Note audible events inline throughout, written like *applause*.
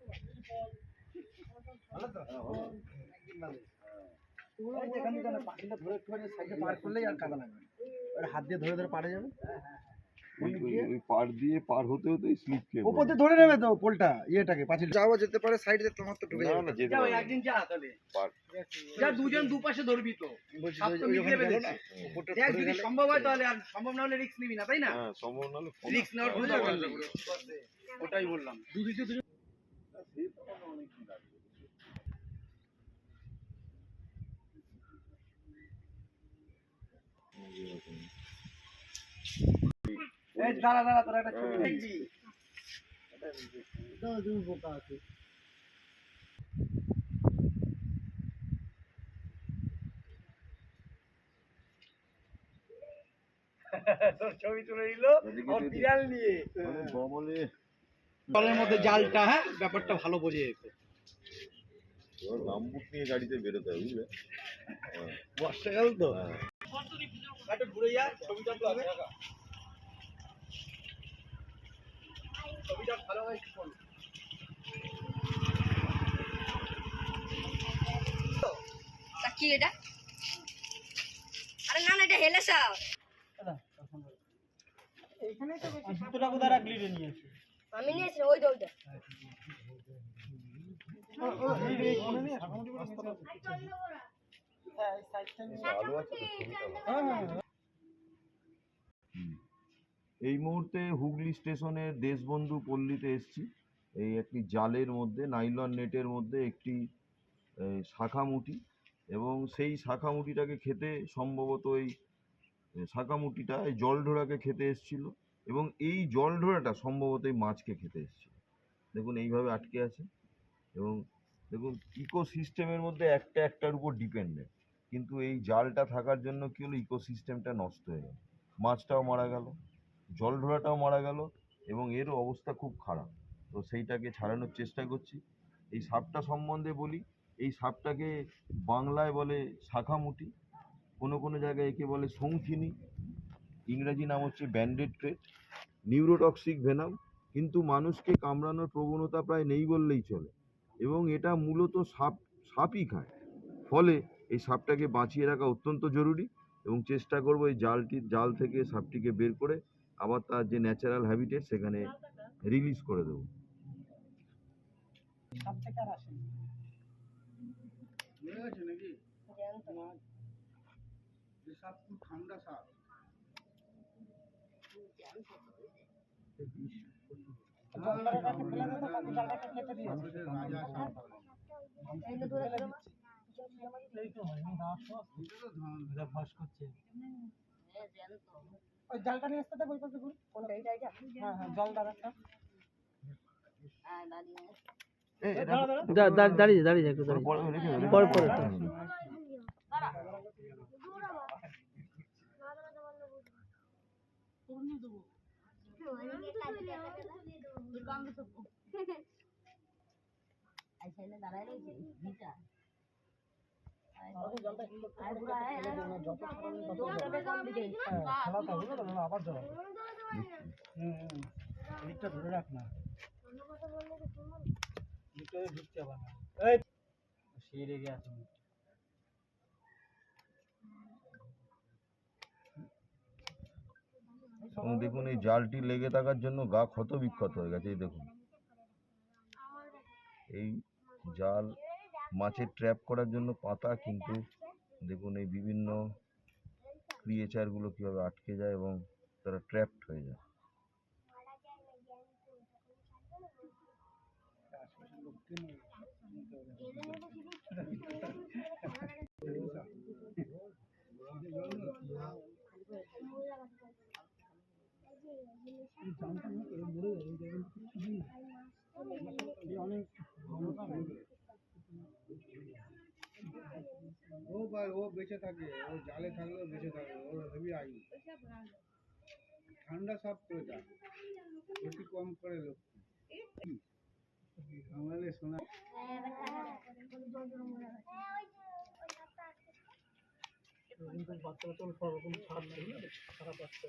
না না। ধরবি তো। না, যদি সম্ভব না হলে রিস্ক নিবি না তাই না সম্ভব নাহলে ফোন রিস্ক নেওয়ার ওটাই বললাম দাঁড়া দাঁড়া তোরা একটা ছবি দেখবি। তোর ছবি তুলে নিল বিড়াল নিয়ে। জলের মধ্যে জালটা হ্যাঁ? ব্যাপারটা ভালো বোঝে যেত গামবুট নিয়ে গাড়িতে বেরোতে হবে বুঝলে? হ্যাঁ, বর্ষাকাল তো? হ্যাঁ। একটু ঘুরে যা ছবিটা তুলবে ছবিটা ভালো হয় কি করব কি এটা? আরে না না এটা হেলে কোথায় রাখলি রে নিয়ে আমি নিয়েছি ওই। এই মুহূর্তে হুগলি স্টেশনের দেশবন্ধু পল্লীতে এসছি এই একটি জালের মধ্যে, নাইলন নেটের মধ্যে একটি শাখামুটি এবং সেই শাখামুটিটাকে খেতে সম্ভবত এই শাখামুটিটা এই জলঢোড়াকে খেতে এসছিল এবং এই জলঢোড়াটা সম্ভবত এই মাছকে খেতে এসছিল। দেখুন এইভাবে আটকে আছে এবং দেখুন ইকোসিস্টেমের মধ্যে একটা একটার উপর ডিপেন্ডেন্ট। কিন্তু এই জালটা থাকার জন্য কি হলো? ইকোসিস্টেমটা নষ্ট হয়ে গেল। মাছটাও মারা গেল জলঢোড়াটাও মারা গেল এবং এর অবস্থা খুব খারাপ। তো সেইটাকে ছাড়ানোর চেষ্টা করছি। এই সাপটা সম্বন্ধে বলি, এই সাপটাকে বাংলায় বলে শাখামুটি, কোনো কোনো জায়গায় একে বলে শঙ্খিনী ইংরাজি নাম হচ্ছে ব্যান্ডেড ক্রেট নিউরোটক্সিক ভেনাম কিন্তু মানুষকে কামড়ানোর প্রবণতা প্রায় নেই বললেই চলে। এবং এটা মূলত সাপ সাপই খায়। ফলে এই সাপটাকে বাঁচিয়ে রাখা অত্যন্ত জরুরি এবং চেষ্টা করব এই জালটির জাল থেকে সাপটিকে বের করে আবার তার যে ন্যাচারাল হ্যাবিটেট সেখানে রিলিজ করে দেবো। ওই জালটা নিয়ে আসতে হ্যাঁ হ্যাঁ জল দাঁড়া একটা দাঁড়িয়ে দাঁড়িয়ে একটু পরে রেখে দেবে। পরে, পরে। হুম। খেলাতে হবে না তাহলে আবার জল হবে। হুম হুম লিকটা ধরে রাখ না। ঢুকতে সে রেগে আছে। এবং দেখুন এই জালটি লেগে থাকার জন্য গা ক্ষত বিক্ষত হয়ে গেছে, এই দেখুন। এই জাল মাছের ট্র্যাপ করার জন্য পাতা কিন্তু দেখুন এই বিভিন্ন ক্রিয়েচারগুলো কীভাবে আটকে যায় এবং তারা ট্র্যাপড হয়ে যায়। *laughs* ও ভাই, ও বেঁচে থাকে, ও জালে থাকলেও বেঁচে থাকে ও হেভি আয়ু ঠান্ডা তো এটা বেশি কম করে লোক। আমাদের শোনা। সব রকম ছাড় নেই খারাপ বাচ্চা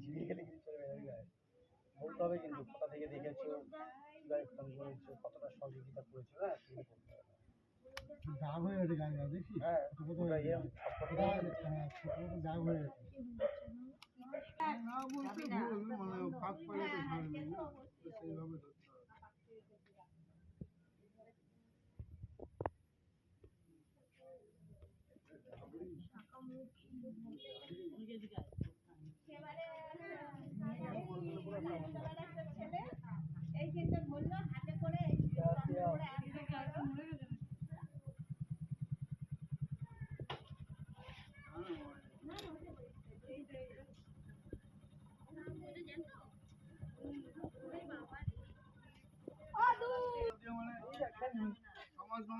ঝিলিয়ে গেলে কিছু চলবে না, বুঝলে? বলতে হবে কিন্তু কোথা থেকে দেখেছ কীভাবে ফোন করেছ কতটা সহযোগিতা করেছ হ্যাঁ। দাগ হয়ে গেছে গায়ে দেখি হ্যাঁ ছোট ছোট হয়ে গেছে। সব কথা হ্যাঁ, ছোট ছোট দাগ হয়ে গেছে মানে ফাঁক পাইলে তো ভালো না? তো সেইভাবে ধরতে হবে। সমাজ সমাজ তো দাঁড়িয়ে আছে, তোমার দাঁড়িয়ে যা কাজ করছে তো লোক, না তোমরা বুঝতে পারবে না যতক্ষণ না হবে। বড় কোনো ছড়ে না আমাকে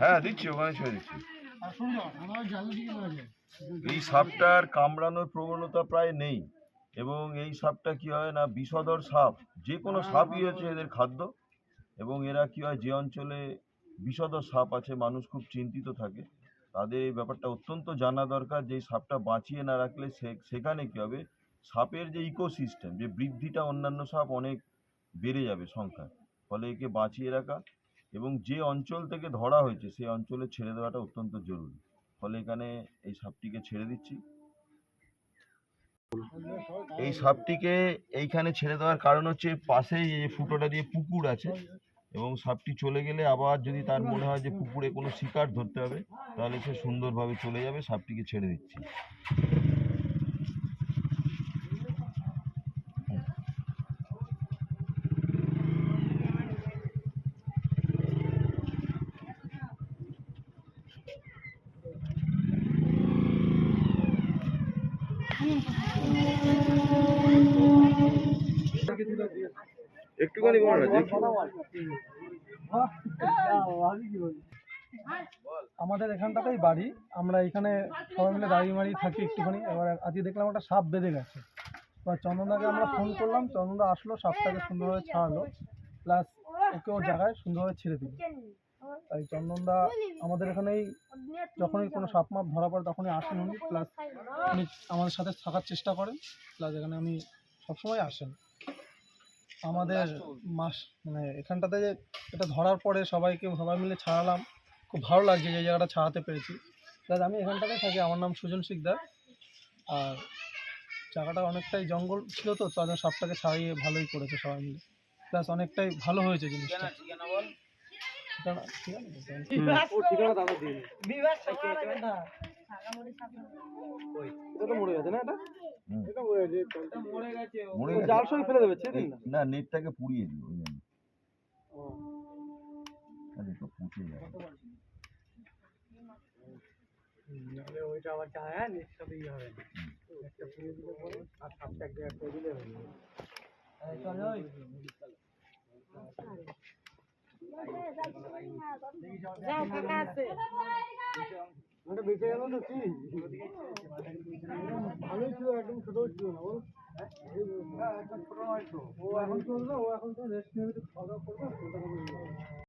হ্যাঁ দিচ্ছি ওখানে ছেড়ে দিচ্ছি। এই সাপটার কামড়ানোর প্রবণতা প্রায় নেই। এবং এই সাপটা কি হয় না বিষধর সাপ। যে কোনো সাপই হচ্ছে এদের খাদ্য এবং এরা কি হয় যে অঞ্চলে বিষধর সাপ আছে মানুষ খুব চিন্তিত থাকে তাদের এই ব্যাপারটা অত্যন্ত জানা দরকার যে সাপটা বাঁচিয়ে না রাখলে সে- সেখানে কি হবে সাপের যে ইকোসিস্টেম যে বৃদ্ধিটা অন্যান্য সাপ অনেক বেড়ে যাবে সংখ্যা ফলে একে বাঁচিয়ে রাখা এবং যে অঞ্চল থেকে ধরা হয়েছে সেই অঞ্চলে ছেড়ে দেওয়াটা অত্যন্ত জরুরি ফলে এখানে এই সাপটিকে ছেড়ে দিচ্ছি। এই সাপটিকে এইখানে ছেড়ে দেওয়ার কারণ হচ্ছে পাশেই এই ফুটোটা দিয়ে পুকুর আছে এবং সাপটি চলে গেলে আবার যদি তার মনে হয় যে পুকুরে কোনো শিকার ধরতে হবে, তাহলে সে সুন্দরভাবে চলে যাবে, সাপটিকে ছেড়ে দিচ্ছি। একটুখানি না আমাদের এখানটাতেই বাড়ি। আমরা এখানে সবাই মিলে দাঁড়িয়ে মারিয়ে থাকি একটুখানি। এবার আজকে দেখলাম একটা সাপ বেঁধে গেছে। এবার চন্দনদাকে আমরা ফোন করলাম। চন্দনদা আসলো, সাপটাকে সুন্দরভাবে ছাড়ালো। প্লাস ওকে ওর জায়গায় সুন্দরভাবে ছেড়ে দিল। তাই চন্দনদা আমাদের এখানেই যখনই কোনো সাপ মাপ ধরা পড়ে তখনই আসেন উনি। প্লাস উনি আমাদের সাথে থাকার চেষ্টা করেন। প্লাস এখানে উনি সবসময় আসেন। আমাদের মাস মানে এখানটাতে যে এটা ধরার পরে সবাইকে সবাই মিলে ছাড়ালাম। খুব ভালো লাগছে যে জায়গাটা ছাড়াতে পেরেছি। প্লাস আমি এখানটাতে থাকি আমার নাম সুজন শিকদার। আর জায়গাটা অনেকটাই জঙ্গল ছিল তো তাদের সাপটাকে ছাড়িয়ে ভালোই করেছে সবাই মিলে। প্লাস অনেকটাই ভালো হয়েছে জিনিসটা। ঠিকানা ঠিক আছে। এটা? তো মরে না। জাল সই ফেলে দেবে ছেড়ে নেটটাকে পুড়িয়ে দিও ওই জন্য। আরে তো পুঁছে যাবে নাহলে ওইটা আবার যায় হ্যাঁ নেক্সট সাথে ইয়ে হবে একটা পুড়িয়ে দিলে পরে আর সাতটা এক জায়গায় করে দিলে হয়ে যাবে চল যাই ওটা বেঁচে গেল তো কি? ভালোই ছিল একদম ছোটো ছিল না বল। হ্যাঁ ও এখন চলবে ও এখন তো রেস্ট নেবে খাওয়া দাওয়া করবে